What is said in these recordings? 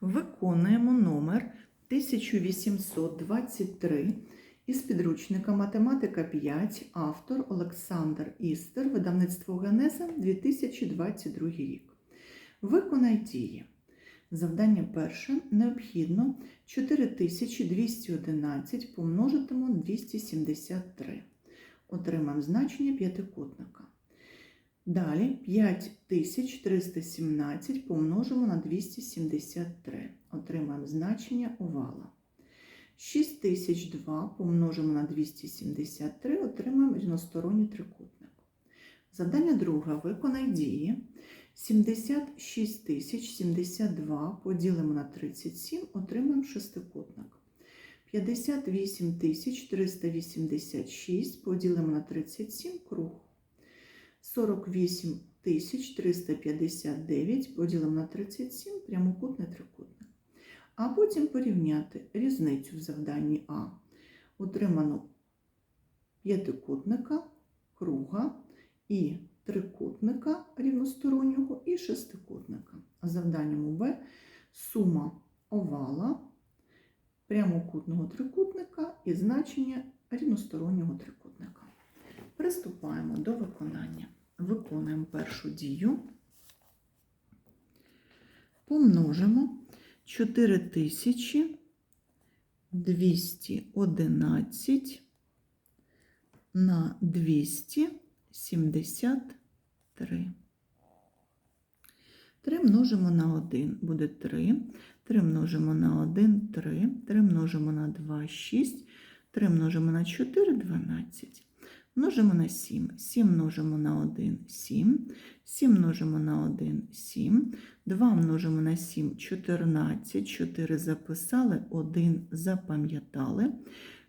Виконуємо номер 1823 із підручника Математика 5, автор Олександр Істер, видавництво Генеза 2022 рік. Виконай дії. Завдання перше. Необхідно 4211 помножитимо на 273. Отримаємо значення п'ятикутника. Далі 5317 помножимо на 273. Отримаємо значення овала. 6002 помножимо на 273, отримаємо рівносторонній трикутник. Завдання друге. Виконай дії. 76072 поділимо на 37, отримаємо шестикутник. 58386 поділимо на 37 круг. 48359 поділимо на 37 прямокутний трикутник. А потім порівняти різницю в завданні А. Отримано п'ятикутника, круга і трикутника рівностороннього і шестикутника. А завданням Б сума овала, прямокутного трикутника і значення рівностороннього трикутника. Приступаємо до виконання. Виконуємо першу дію. Помножимо 4211 на 273. 3 множимо на 1 буде 3. 3 множимо на 1 3. 3 множимо на 2 6. 3 множимо на 4 12. Множимо на 7. 7 множимо на 1 7. 7 множимо на 1 7. 2 множимо на 7 14. 4 записали, 1 запам'ятали.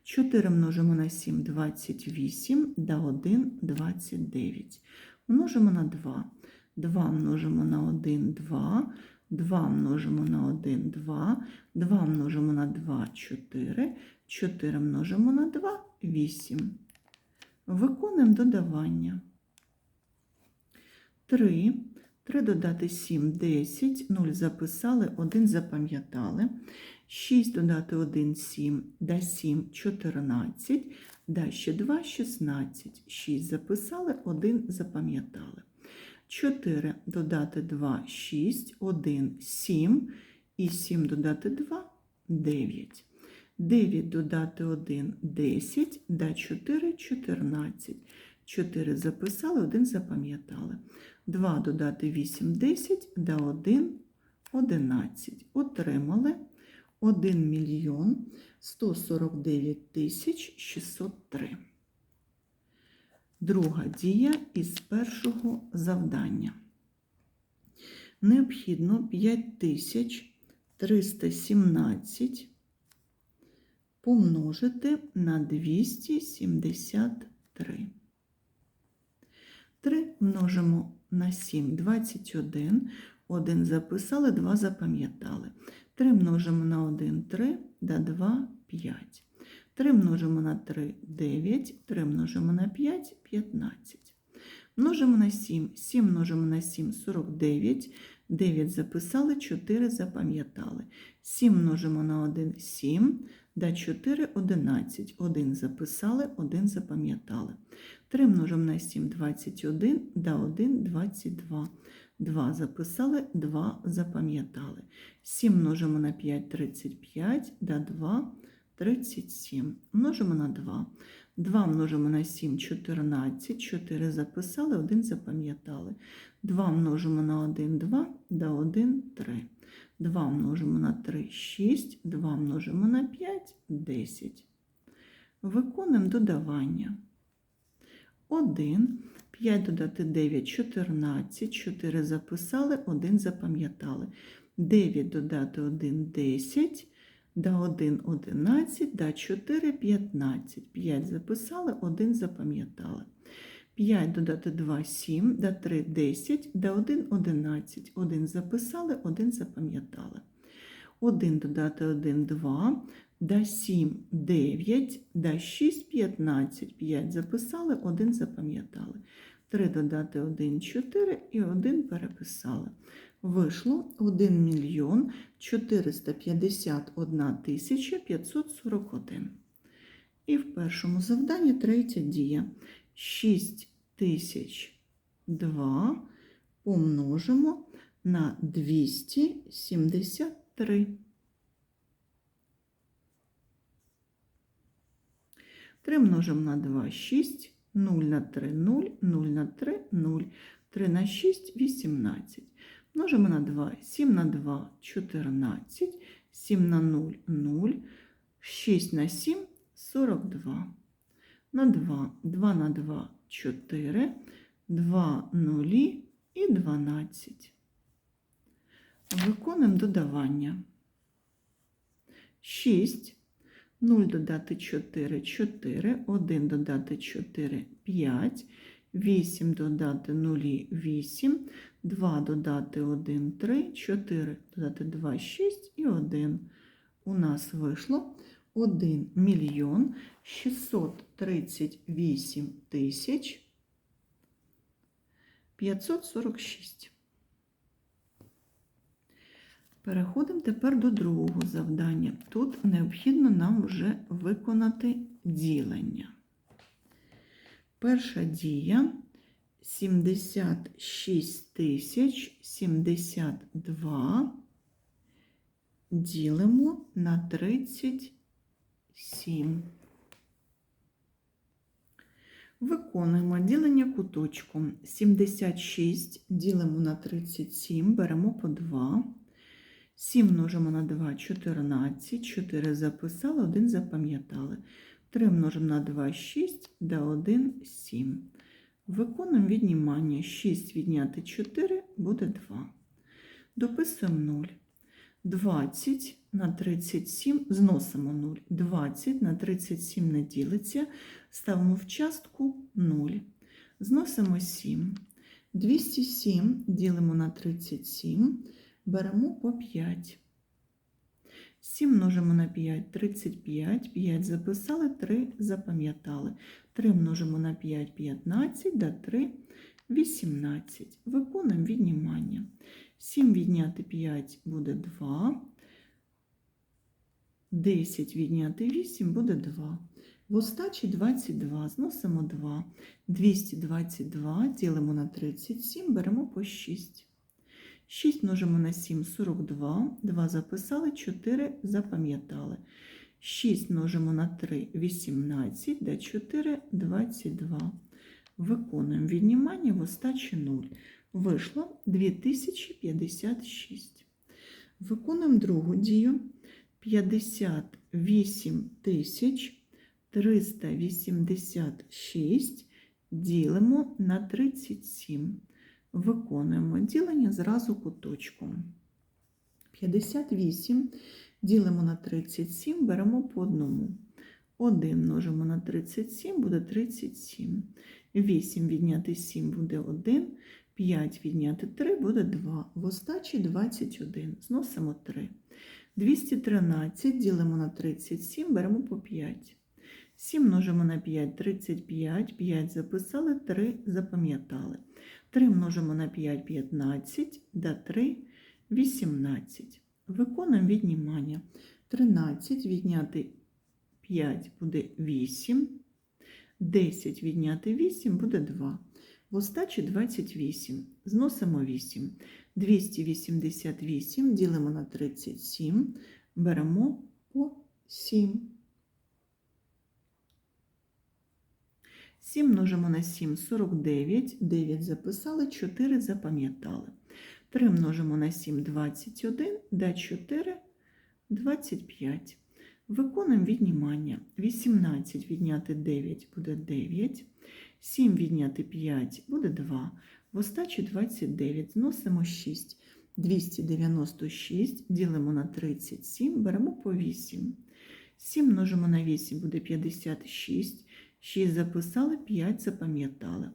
4 множимо на 7 28, да 1 29. Множимо на 2. 2 множимо на 1 2. 2 множимо на 1 2. 2 множимо на 2 4. 4 множимо на 2 8. Виконуємо додавання. 3. 3 додати 7 10. 0 записали, 1 запам'ятали. 6 додати 1 7, да 7 14, да ще 2 16. 6 записали, 1 запам'ятали. 4 додати 2 6, 1 7 і 7 додати 2 9. 9 додати 1 10, да 4 14. 4 записали, 1 запам'ятали. 2 додати 8 10, да 1 11. Отримали 1 мільйон 149 тисяч 603. Друга дія із першого завдання. Необхідно 5317 помножити на 273. 3 множимо на 7 21. 1 записали, 2 запам'ятали. 3 множимо на 1 3, да 2 5. 3 множимо на 3 9, 3 множимо на 5 15. Множимо на 7, 7 множимо на 7 49, 9 записали, 4 запам'ятали. 7 множимо на 1 7, да 4 11, 1 записали, 1 запам'ятали. 3 множимо на 7 21, да 1 22. 2 записали, 2 запам'ятали. 7 множимо на 5 35, да 2 37. Множимо на 2. 2 множимо на 7 14, 4 записали, 1 запам'ятали. 2 множимо на 1 2, да 1 3. 2 множимо на 3 6, 2 множимо на 5 10. Виконуємо додавання. 1, 5 додати 9 14, 4 записали, 1 запам'ятали. 9 додати 1 10, да 1 11, да 4 15. 5 записали, 1 запам'ятали. 5 додати 2 7, да 3 10, да 1 11. 1 записали, 1 запам'ятали. 1 додати 1 2, да 7 9, да 6 15. 5 записали, 1 запам'ятали. 3 додати 1 4 і 1 переписали. Вийшло 1 мільйон 451 тисяча 541. І в першому завданні третя дія. 6 тисяч 2 помножимо на 273. 3 множимо на 2 – 6, 0 на 3 – 0, 0 на 3 – 0, 3 на 6 – 18. Множимо на 2, 7 на 2 – 14, 7 на 0 – 0, 6 на 7 – 42. На 2, 2 на 2 – 4, 2 нулі і 12. Виконуємо додавання. 6 0 додати 4 4, 1 додати 4 5, 8 додати 0 8, 2 додати 1 3, 4 додати 2 6 і 1. У нас вийшло 1 мільйон 638 тисяч 546. Переходимо тепер до другого завдання. Тут необхідно нам вже виконати ділення. Перша дія 76 тисяч 72 ділимо на 37. Виконуємо ділення куточком. 76 ділимо на 37, беремо по 2. 7 множимо на 2 14, 4 записали, 1 запам'ятали. 3 множимо на 2 6, да 1 7. Виконуємо віднімання. 6 відняти 4 буде 2. Дописуємо 0. 20 на 37 зносимо 0. 20 на 37 не ділиться. Ставимо в частку 0. Зносимо 7. 207 ділимо на 37. Беремо по 5. 7 множимо на 5 35, 5 записали, 3 запам'ятали. 3 множимо на 5 15, да 3 18. Виконуємо віднімання. 7 відняти 5 буде 2. 10 відняти 8 буде 2. В остачі 22, зносимо 2. 222 ділимо на 37, беремо по 6. 6 множимо на 7 42, 2 записали, 4 запам'ятали. 6 множимо на 3 18, да 4 22. Виконуємо віднімання в остачі 0. Вийшло 2056. Виконуємо другу дію. 58 тисяч 386 ділимо на 37. Виконуємо ділення зразу куточком. 58 ділимо на 37, беремо по одному. 1 множимо на 37 буде 37. 8 відняти 7 буде 1. 5 відняти 3 буде 2. В остачі 21. Зносимо 3. 213 ділимо на 37, беремо по 5. 7 множимо на 5 35, 5 записали, 3 запам'ятали. 3 множимо на 5 15, да 3 18. Виконуємо віднімання. 13 відняти 5 буде 8, 10 відняти 8 буде 2. В остачі 28. Зносимо 8. 288 ділимо на 37, беремо по 7. 7 множимо на 7 49, 9 записали, 4 запам'ятали. 3 множимо на 7 21, да 4 25. Виконуємо віднімання. 18 відняти 9 буде 9, 7 відняти 5 буде 2. В остачі 29 зносимо 6. 296 ділимо на 37, беремо по 8. 7 множимо на 8 буде 56. 6 записали, 5 запам'ятали.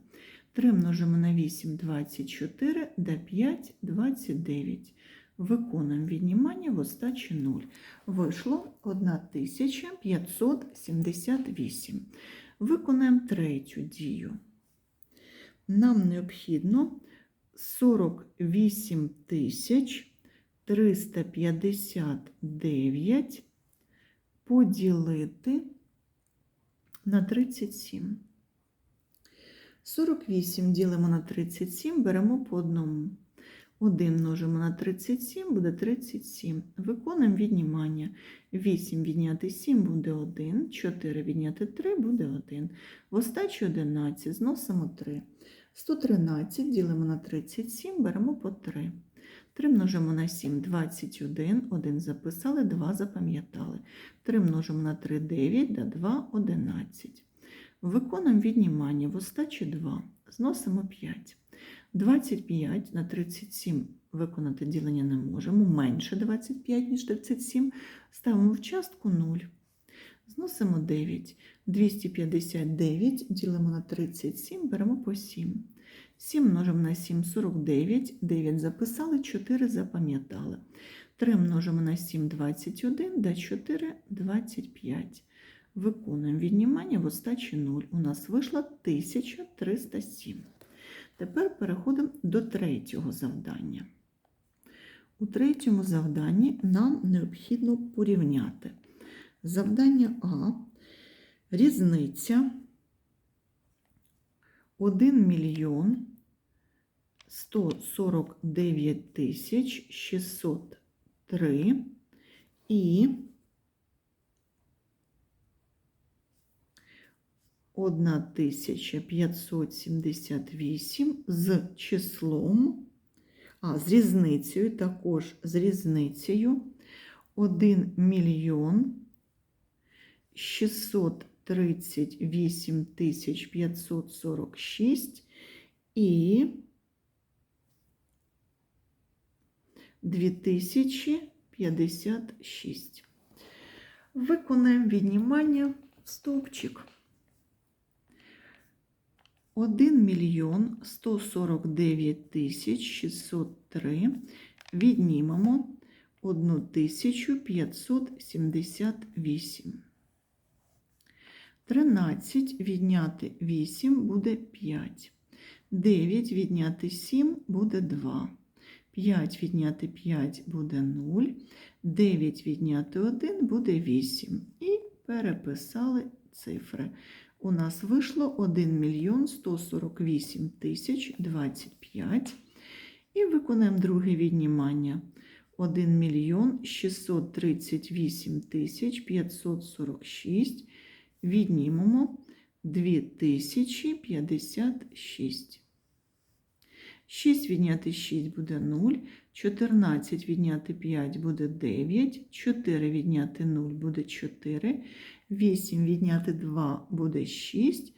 3 множимо на 8 24, да 5 29. Виконуємо віднімання в остачі 0. Вийшло 1578. Виконаємо третю дію. Нам необхідно 48 359 поділити на 37. 48 ділимо на 37, беремо по одному. 1 множимо на 37, буде 37. Виконуємо віднімання. 8 відняти 7 буде 1, 4 відняти 3 буде 1. В остачі 11 зносимо 3. 113 ділимо на 37, беремо по 3. 3 множимо на 7, 21, 1 записали, 2 запам'ятали. 3 множимо на 3, 9, да 2, 11. Виконуємо віднімання в остачі 2, зносимо 5. 25 на 37 виконати ділення не можемо, менше 25, ніж 37, ставимо в частку 0. Зносимо 9. 259 ділимо на 37, беремо по 7. 7 множимо на 7 – 49, 9 записали, 4 запам'ятали. 3 множимо на 7 – 21, да 4 – 25. Виконуємо віднімання в остачі 0. У нас вийшло 1307. Тепер переходимо до третього завдання. У третьому завданні нам необхідно порівняти завдання А, різниця 1 мільйон 149 тисяч 603 і 1578 з числом, а з різницею, також з різницею 1 мільйон 638 тисяч 546 і 2056. Виконаємо віднімання стовпчик. 1 мільйон 149 тисяч 603 віднімемо 1578. 13 відняти 8 буде 5. 9 відняти 7 буде 2. 5 відняти 5 буде 0. 9 відняти 1 буде 8. І переписали цифри. У нас вийшло 1 мільйон 148 тисяч 25. І виконаємо друге віднімання. 1 мільйон 638 тисяч 546. Віднімемо 2056. 6 відняти 6 буде 0, 14 відняти 5 буде 9, 4 відняти 0 буде 4, 8 відняти 2 буде 6.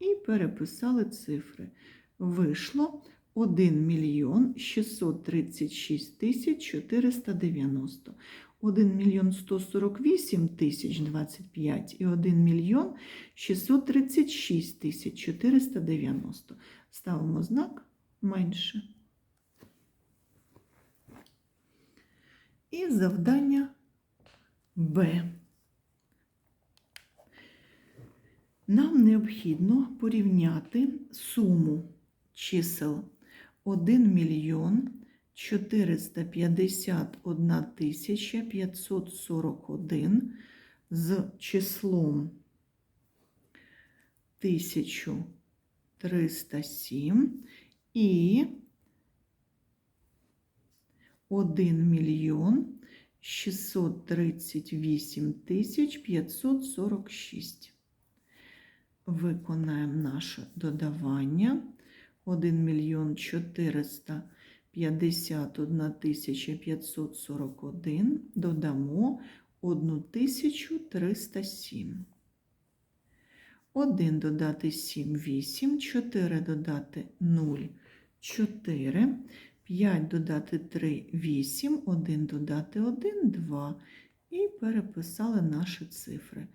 І переписали цифри. Вийшло 1 мільйон 636 тисяч 490. 1 мільйон 148 тисяч 25 і 1 мільйон 636 тисяч 490. Ставимо знак менше. І завдання Б. Нам необхідно порівняти суму чисел 1 мільйон 451 тисяча 541 з числом 1307 і 1 мільйон 638 тисяч 546. Виконаємо наше додавання. 1 мільйон 451 тисяча 541 додамо 1307. 1 додати 7 – 8, 4 додати 0 – 4, 5 додати 3 – 8, 1 додати 1 – 2. І переписали наші цифри.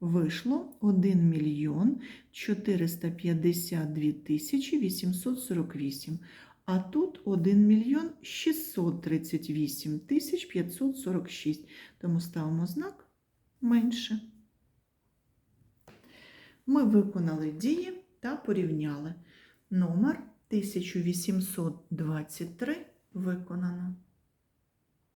Вийшло 1 мільйон 452 тисячі 848. А тут 1 мільйон 638 тисяч 546. Тому ставимо знак менше. Ми виконали дії та порівняли. Номер 1823 виконано.